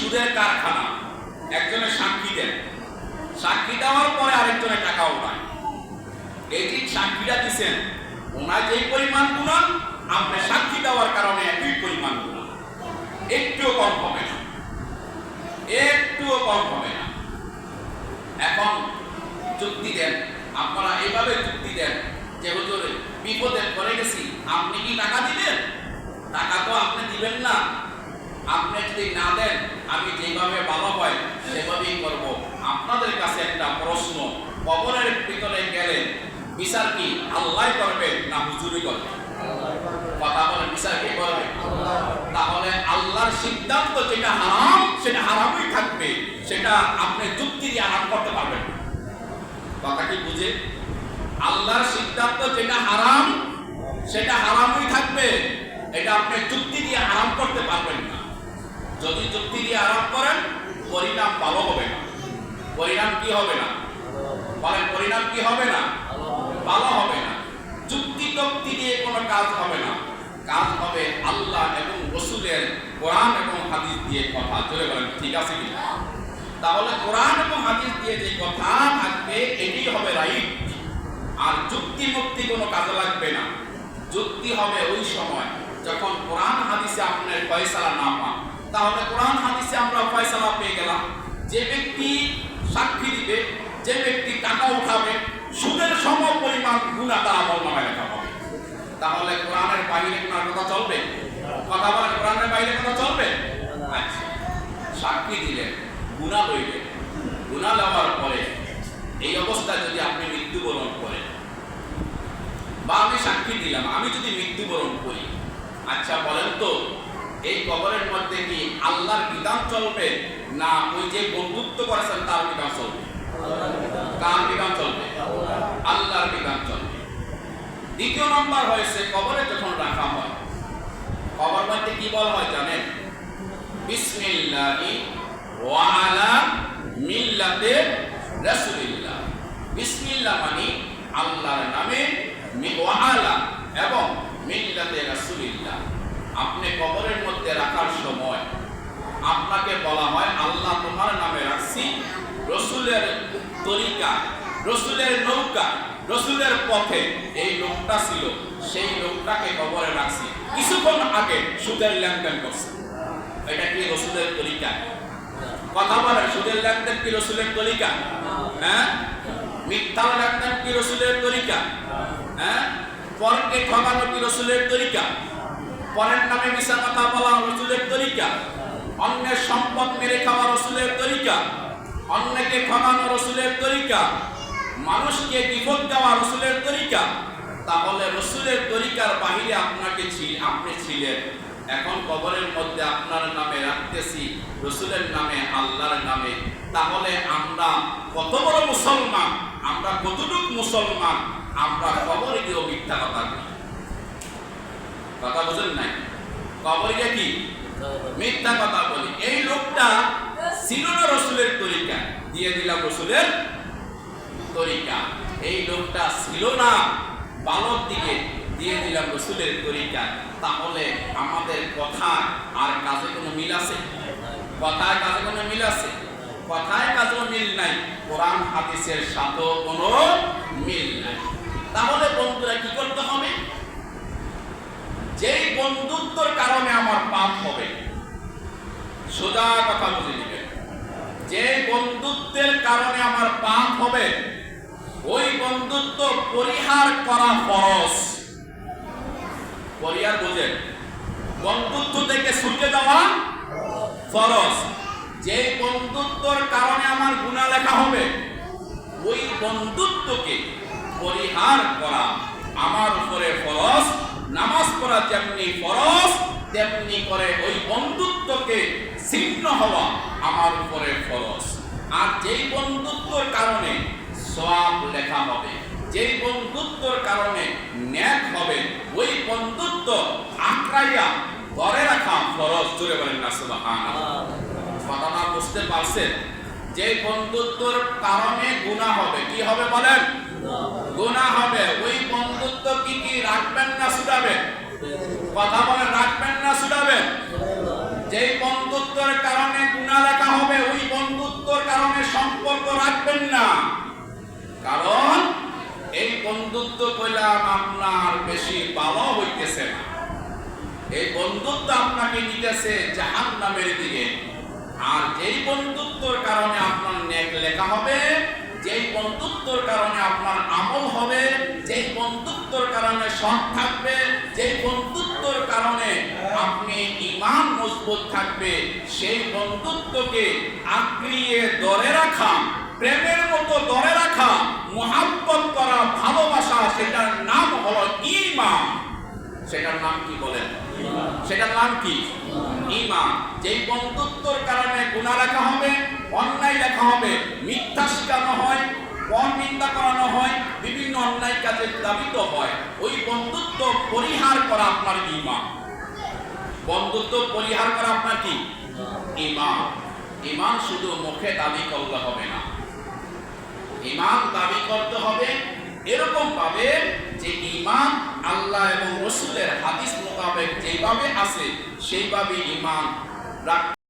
সুদের কারখানা। একজনে সাক্ষী দেন। সাক্ষী দেওয়ার পরে আরেকজনে টাকা উঠায় যে সাক্ষীটা দিচ্ছেন ওনার যেই পরিমাণ গুণা আপনি সাক্ষী দেওয়ার কারণে একই পরিমাণ গুণা একটুও কম হবে না। একটুও কম হবে না। এখন যুক্তি দেন। আপনারা এইভাবে যুক্তি দেন যে, হুজুর, বিপদে পড়ে গেছি, আপনি কি টাকা দিবেন? টাকা তো আপনি দিবেন না। আপনি যদি না দেন, আমি যেভাবে বাবা হয় সেভাবেই করব। আপনাদের কাছে একটা প্রশ্ন, কবরের ভিতরে গেলে বিচার কি আল্লাহ করবে না হুজুরি করবে? কথা বলে বিচার কে করবে? তাহলে আল্লাহর সিদ্ধান্ত যেটা হারাম, সেটা হারামই থাকবে। সেটা আপনি যুক্তি দিয়ে হারাম করতে পারবেন কথা কি বুঝে? আল্লাহর সিদ্ধান্ত যেটা হারাম, সেটা হারামই থাকবে। এটা আপনি যুক্তি দিয়ে আরাম করতে পারবেন না। যদি যুক্তি দিয়ে আরাম করেন, পরিণাম ভালো হবে না। পরিণাম কি হবে না? বলেন, পরিণাম কি হবে না? ভালো হবে না। যুক্তি তক্তি দিয়ে কোনো কাজ হবে না। কাজ হবে আল্লাহ এবং রসুলের কোরআন এবং হাদিস দিয়ে কথা। জোরে বলেন, ঠিক আছে কি তাহলে কোরআন এবং হাদিস দিয়ে যে কথা থাকবে এটি হবে রাইট। আর যুক্তি মুক্তি কোনো কাজে লাগবে না। যুক্তি হবে ওই সময়। যখন কোরআন হাদিসে আপনার ফয়সালা না পান তাহলে কোরআন হাদিসে আমরা ফয়সালা পেয়ে গেলাম। যে ব্যক্তি সাক্ষী দিবে, যে ব্যক্তি টাকা উঠাবে, সুদের সম পরিমাণ গুণা তার নামে লেখা হবে। তাহলে কোরআনের বাইরে কোনার কথা চলবে? কথা বলেন কোরআনের বাইরে কথা চলবে? আচ্ছা সাক্ষী দিলেন গুণা লইলেন গুণা লওয়ার পরে এই অবস্থায় যদি আপনি মৃত্যুবরণ করেন, বা আমি সাক্ষী দিলাম, আমি যদি মৃত্যুবরণ করি আচ্ছা বলেন তো, এই কবরের মধ্যে কি আল্লাহর বিধান চলবে? না, ওই যে বন্ধুত্ব করেছেন, তার বিধান চলবে? কার বিধান চলবে। আল্লাহর বিধান চলবে। দ্বিতীয় নম্বর হয়েছে, কবরে যখন রাখা হয়, কবর মধ্যে কি বলা হয় জানেন? বিসমিল্লাহি ওয়া আলা মিল্লাতে রাসূলিল্লাহ। বিসমিল্লাহ মানে আল্লাহর নামে ওয়া আলা এবং মিল্লাতে রাসূলিল্লাহ আপনি কবরের মধ্যে রাখার সময় আপনাকে বলা হয় আল্লাহ তোমার নামে রাখছি। রসুলের তরিকা, রসুলের নৌকা, রসুলের পথে এই লোকটা ছিল, সেই লোকটাকে কবরে রাখছি। কিছুক্ষণ আগে সুদের লেনদেন করছে। এটা কি রসুলের তরিকা? কথা বলে সুদের লেনদেন কি রসুলের তরিকা? হ্যাঁ? মিথ্যা লেনদেন কি রসুলের তরিকা? হ্যাঁ? পরকে ঠকানো কি রসুলের তরিকা? পরের নামে মিশা কথা বলা রসুলের তরিকা? অন্যের সম্পদ মেরে খাওয়া রসুলের তরিকা, অন্যকে ঠকানো রসুলের তরিকা, মানুষকে বিপদ দেওয়া রসুলের তরিকা, তাহলে রসুলের তরিকার বাহিরে আপনাকে আপনি ছিলেন। এখন কবরের মধ্যে আপনার নামে রাখতেছি, রসুলের নামে, আল্লাহর নামে। তাহলে আমরা কত বড় মুসলমান, আমরা কতটুক মুসলমান, আমরা কবরে গিয়েও মিথ্যা কথা কথা বুঝেন নাই? কবরে গিয়ে কি? মিথ্যা কথা বলি। এই লোকটা ছিল না রসুলের তরিকা। দিয়ে দিলাম রসুলের তরিকা। এই লোকটা ছিল না বালক দিকে। দিয়ে দিলাম রসুলের তরিকা। তাহলে আমাদের কথা আর কাজে কোনো মিল আছে? কথায় কাজে কোনো মিল আছে? কথায় কাজেও মিল নাই। কোরআন, হাদিসের সাথেও কোনো মিল নাই। তাহলে বন্ধুরা কি করতে হবে? যেই বন্ধুত্বর কারণে আমার পাপ হবে, সোজা কথা বুঝে নেবেন যে বন্ধুত্বের কারণে আমার পাপ হবে, ওই বন্ধুত্ব পরিহার করা ফরজ। পরিহার বুঝেন বন্ধুত্ব থেকে ছুটে যাওয়া ফরজ। যে বন্ধুত্বর কারণে আমার গুণা লেখা হবে, ওই বন্ধুত্বকে পরিহার করা আমার উপরে ফরজ। নামাজ পড়া যেমনি ফরজ, তেমনি করে ওই বন্ধুত্বকে ছিন্ন হওয়া আমার উপরে ফরজ। আর যেই বন্ধুত্বর কারণে সওয়াব লেখা হবে, যেই বন্ধুত্বর কারণে ন্যাক হবে, ওই বন্ধুত্ব আঁকড়াইয়া ধরে রাখা ফরজ। জুড়ে বলেন না কথাটা বুঝতে পারছেন? যে বন্ধুত্বর কারণে গুণা হবে, কি হবে বলেন? গুণা হবে। ওই কি রাখবেন না ছুটাবেন কথা বলেন রাখবেন না ছুটাবেন যেই বন্ধুত্বের কারণে গুণা লেখা হবে, ওই বন্ধুত্বর কারণে সম্পর্ক রাখবেন না। কারণ এই বন্ধুত্ব কইলাম আপনার বেশি ভালো হইতেছে না। এই বন্ধুত্ব আপনাকে নিতেছে জাহান নামের দিকে। আর যেই বন্ধুত্বর কারণে আপনার নেক লেখা হবে যেই বন্ধুত্বর কারণে আপনার আমল হবে, যেই বন্ধুত্বর কারণে সৎ থাকবে, যেই বন্ধুত্বর কারণে আপনি ইমান মজবুত থাকবে, সেই বন্ধুত্বকে আঁকড়িয়ে ধরে রাখা, প্রেমের মতো ধরে রাখা, মোহাব্বত করা, ভালোবাসা, সেটার নাম হলো ইমান সেটার নাম কি বলেন? সেটার নাম কি? ইমান যেই বন্ধুত্বর কারণে গুণা লেখা হবে অন্যায় লেখা হবে। মিথ্যা শেখানো হয়, পর নিন্দা করানো হয়, বিভিন্ন অন্যায় কাজে দাবিত হয়। ওই বন্ধুত্ব পরিহার করা আপনার ইমান। বন্ধুত্ব পরিহার করা আপনার কি? ইমান। ইমান শুধু মুখে দাবি করলে হবে না। ইমান দাবি করতে হবে এরকম ভাবে যে ইমান আল্লাহ এবং রসুলের হাদিস মোতাবেক যেভাবে আছে, সেইভাবে ইমান রাখ